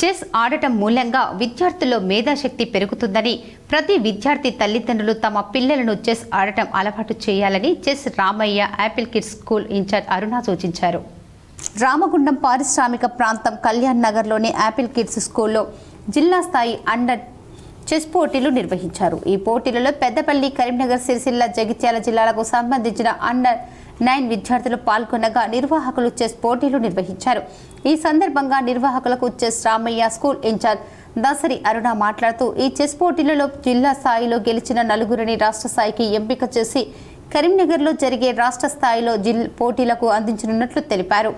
Chess ఆడటం మూలంగా విద్యార్థుల్లో మేధాశక్తి పెరుగుతుందని ప్రతి విద్యార్థి తల్లిదండ్రులు తమ పిల్లలను చెస్ ఆడటం అలవాటు చేయాలని chess Ramayya apple kids school incharge Aruna సూచించారు. రామగుండం పారిశ్రామిక ప్రాంతం కళ్యాణ్ నగర్లోని యాపిల్ కిడ్స్ స్కూల్లో జిల్లా స్థాయి అండర్ చెస్ పోటీలు నిర్వహించారు. ఈ పోటీలలో పెద్దపల్లి కరీంనగర్ సిరిసిల్ల జగిత్యాల జిల్లాలకు సంబంధించిన అండర్ నైన్ విద్యార్థులు పాల్గొనగా నిర్వాహకులు చెస్ పోటీలు నిర్వహించారు. ఈ సందర్భంగా నిర్వాహకులకు chess Ramaiah school incharge Dasari Aruna మాట్లాడుతూ ఈ చెస్ పోటీలలో జిల్లా స్థాయిలో గెలిచిన నలుగురిని రాష్ట్ర స్థాయికి ఎంపిక చేసి కరీంనగర్లో జరిగే రాష్ట్ర స్థాయిలో జిల్ పోటీలకు అందించనున్నట్లు తెలిపారు.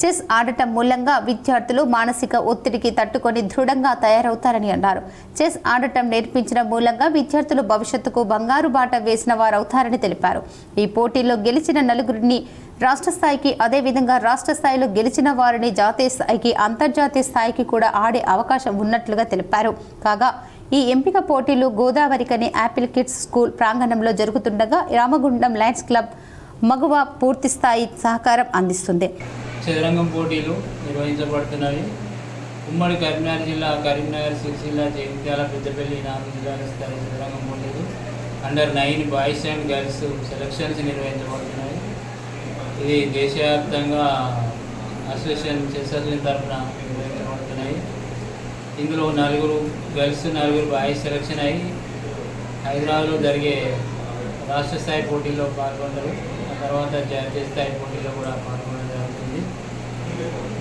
చెస్ ఆడటం మూలంగా విద్యార్థులు మానసిక ఒత్తిడికి తట్టుకొని దృఢంగా తయారవుతారని అన్నారు. చెస్ ఆడటం నేర్పించిన మూలంగా విద్యార్థులు భవిష్యత్తుకు బంగారు బాట వేసిన వారవుతారని తెలిపారు. ఈ పోటీల్లో గెలిచిన నలుగురిని రాష్ట్ర స్థాయికి అదేవిధంగా రాష్ట్ర స్థాయిలో గెలిచిన వారిని జాతీయ స్థాయికి అంతర్జాతీయ స్థాయికి కూడా ఆడే అవకాశం ఉన్నట్లుగా తెలిపారు. కాగా ఈ ఎంపిక పోటీలు గోదావరికని యాపిల్ కిడ్స్ స్కూల్ ప్రాంగణంలో జరుగుతుండగా రామగుండం లయన్స్ క్లబ్ మగువ పూర్తి స్థాయి సహకారం అందిస్తుంది. చదరంగం పోటీలు నిర్వహించబడుతున్నాయి. ఉమ్మడి కరీంనగర్ జిల్లా కరీంనగర్ సిరిసిల్ల జగిత్యాల పెద్దపల్లి నాలుగు జిల్లాల స్థాయి చదరంగం పోటీలు. Under nine boys and girls selections నిర్వహించబడుతున్నాయి. ఇది దేశవ్యాప్తంగా అసోసియేషన్ చెస్ అసోసియేషన్ తరఫున నిర్వహించబడుతున్నాయి. ఇందులో నలుగురు గర్ల్స్ నలుగురు బాయ్స్ సెలక్షన్ అయ్యి హైదరాబాద్లో జరిగే రాష్ట్ర స్థాయి పోటీల్లో పాల్గొంటారు. ఆ తర్వాత జాతీయ స్థాయి పోటీలో కూడా పాల్గొనడం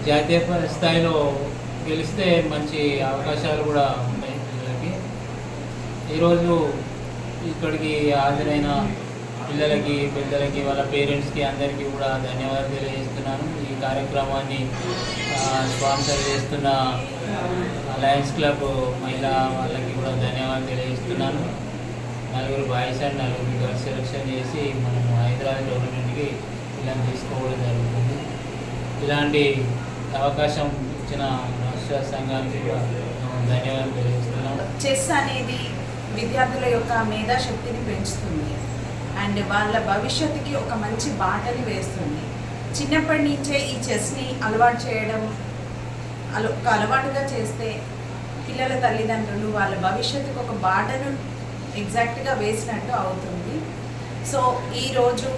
జాతీయ స్థాయిలో గెలిస్తే మంచి అవకాశాలు కూడా ఉంటాయి పిల్లలకి. ఈరోజు ఇక్కడికి హాజరైన పిల్లలకి పెద్దలకి వాళ్ళ పేరెంట్స్కి అందరికీ కూడా ధన్యవాదాలు తెలియజేస్తున్నాను. ఈ కార్యక్రమాన్ని స్పాన్సర్ చేస్తున్న లయన్స్ క్లబ్ మహిళా వాళ్ళకి కూడా ధన్యవాదాలు తెలియజేస్తున్నాను. నలుగురు బాయ్స్ అండ్ నలుగురు గర్ల్స్ సెలెక్షన్ చేసి మనం హైదరాబాద్ టోర్నమెంట్కి ఇలా తీసుకోవడం జరుగుతుంది. ఇలాంటి అవకాశం ఇచ్చిన రాష్ట్ర సంఘానికి కూడా ధన్యవాదాలు తెలియజేస్తున్నాం. చెస్ అనేది విద్యార్థుల యొక్క మేధాశక్తిని పెంచుతుంది. అండ్ వాళ్ళ భవిష్యత్తుకి ఒక మంచి బాటని వేస్తుంది. చిన్నప్పటి నుంచే ఈ చెస్ని అలవాటు చేయడం అల ఒక అలవాటుగా చేస్తే పిల్లల తల్లిదండ్రులు వాళ్ళ భవిష్యత్తుకు ఒక బాటను ఎగ్జాక్ట్గా వేసినట్టు అవుతుంది. సో ఈరోజు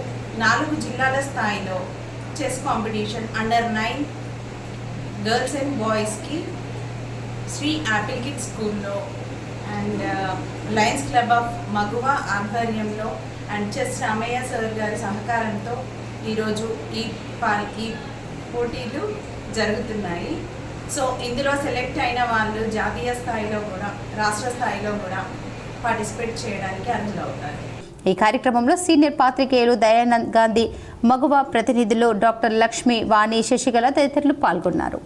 నాలుగు జిల్లాల స్థాయిలో chess competition under nine girls and బాయ్స్కి శ్రీ యాపిల్ కిడ్ స్కూల్లో and lions club of Maguva ఆధ్వర్యంలో అండ్ చెస్ రామయ్య సార్ గారి సహకారంతో ఈరోజు ఈ పా ఈ పోటీలు జరుగుతున్నాయి. సో ఇందులో సెలెక్ట్ అయిన వాళ్ళు జాతీయ స్థాయిలో కూడా రాష్ట్ర స్థాయిలో కూడా పార్టిసిపేట్ చేయడానికి అర్హులవుతారు ఈ కార్యక్రమంలో సీనియర్ పాత్రికేయులు దయానంద్ గాంధీ మగువ ప్రతినిధులు డాక్టర్ లక్ష్మి వాణి శశికళ తదితరులు పాల్గొన్నారు.